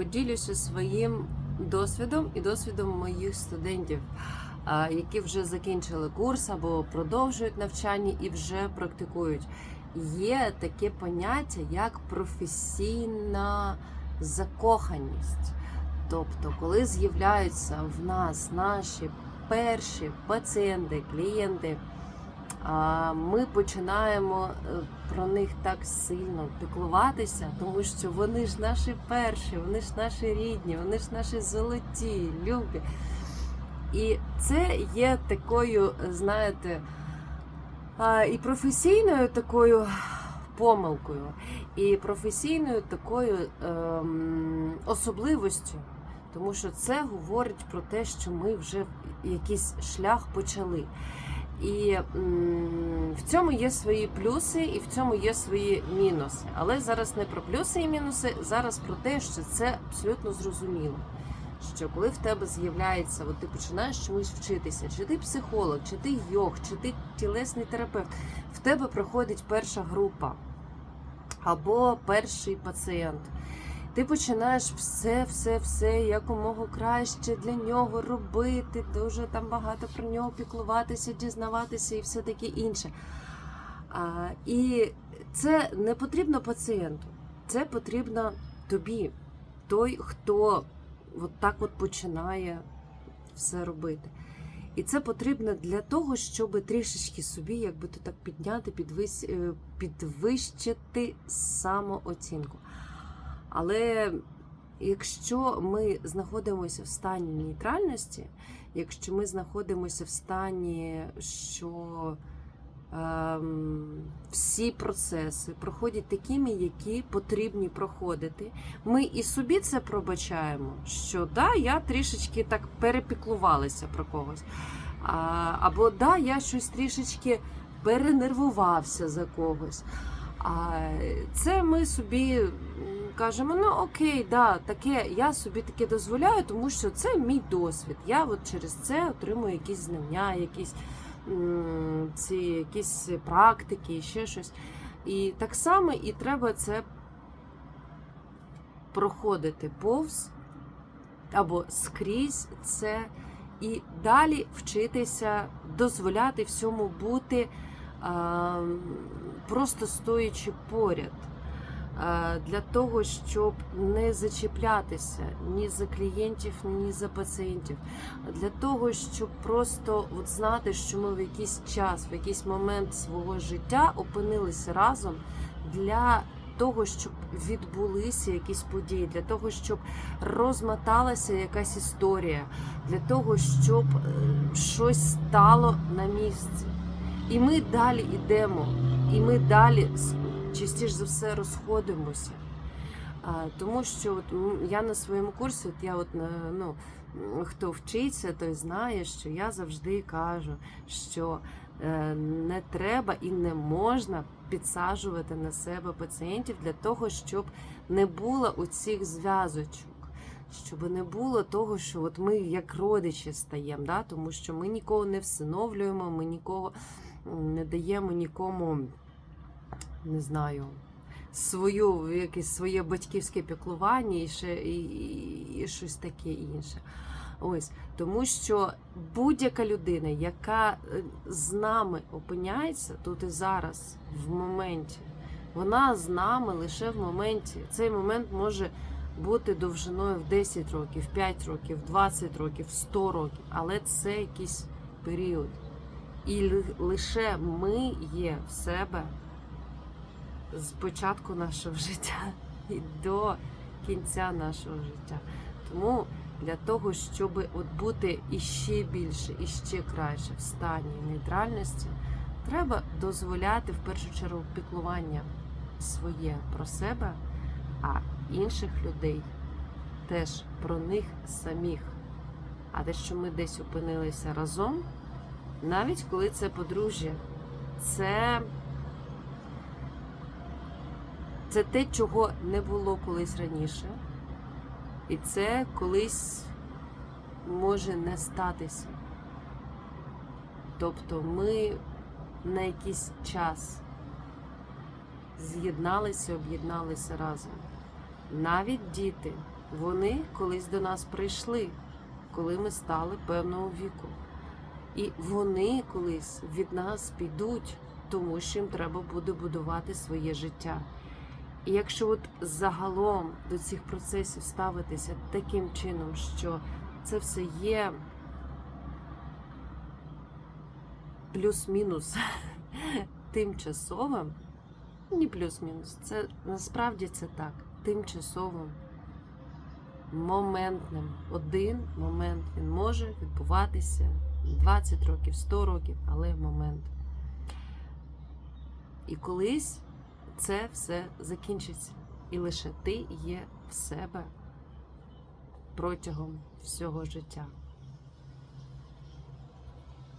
поділюся своїм досвідом і досвідом моїх студентів, які вже закінчили курс або продовжують навчання і вже практикують. Є таке поняття як професійна закоханість. Тобто, коли з'являються в нас наші перші пацієнти, клієнти, ми починаємо е, про них так сильно піклуватися, тому що вони ж наші перші, вони ж наші рідні, вони ж наші золоті, любі. І це є такою, знаєте, і професійною такою помилкою, і професійною такою ем, особливостю. Тому що це говорить про те, що ми вже якийсь шлях почали. І в цьому є свої плюси, і в цьому є свої мінуси. Але зараз не про плюси і мінуси, зараз про те, що це абсолютно зрозуміло. Що коли в тебе з'являється, от ти починаєш чомусь вчитися, чи ти психолог, чи ти йог, чи ти тілесний терапевт, в тебе проходить перша група або перший пацієнт. Ти починаєш все, все, все якомога краще для нього робити, дуже там багато про нього піклуватися, дізнаватися і все таке інше. А, і це не потрібно пацієнту, це потрібно тобі, той, хто от так от починає все робити. І це потрібно для того, щоб трішечки собі, якби то так підняти, е, підвищити самооцінку. Але якщо ми знаходимося в стані нейтральності, якщо ми знаходимося в стані, що ем, всі процеси проходять такими, які потрібні проходити, ми і собі це пробачаємо, що да, я трішечки так перепіклувалася про когось. А, або да, я щось трішечки перенервувався за когось. А це ми собі кажемо: ну окей, да, таке, я собі таке дозволяю, тому що це мій досвід. Я от через це отримую якісь знання, якісь ці якісь практики, ще щось. І так само і треба це проходити повз або скрізь це і далі вчитися дозволяти всьому бути просто стоячи поряд. А, Для того, щоб не зачіплятися ні за клієнтів, ні за пацієнтів, для того, щоб просто от знати, що ми в якийсь час, в якийсь момент свого життя опинилися разом для того, щоб відбулися якісь події, для того, щоб розмоталася якась історія, для того, щоб е, щось стало на місці. І ми далі йдемо, і ми далі частіше за все розходимося. Тому що от, я на своєму курсі, от я от, е, ну, хто вчиться, той знає, що я завжди кажу, що е, не треба і не можна підсаджувати на себе пацієнтів для того, щоб не було у цих зв'язочок. Щоб не було того, що от ми як родичі стаємо, да? тому що ми нікого не всиновлюємо, ми нікого не даємо нікому, не знаю, свою, якесь своє батьківське піклування і ще і, і, і щось таке інше. Ось тому, що будь-яка людина, яка е, з нами опиняється тут і зараз, в моменті, вона з нами лише в моменті. Цей момент може бути довжиною в 10 років, 5 років, 20 років, 100 років, але це якийсь період. І лише ми є в себе з початку нашого життя і до кінця нашого життя. Тому для того, щоб от бути іще більше, іще краще в стані нейтральності, треба дозволяти в першу чергу піклування своє про себе, а інших людей теж про них самих. А те, що ми десь опинилися разом, навіть коли це подружжя, це, це те, чого не було колись раніше. І це колись може не статися. Тобто ми на якийсь час з'єдналися, об'єдналися разом. Навіть діти Вони колись до нас прийшли, коли ми стали певного віку. І вони колись від нас підуть, тому що їм треба буде будувати своє життя. І якщо от загалом до цих процесів ставитися таким чином, що це все є плюс-мінус тимчасовим, ні плюс-мінус, це насправді це так, тимчасовим, моментним. Один момент він може відбуватися 20 років, 100 років, але момент. І колись це все закінчиться. І лише ти є в себе протягом всього життя.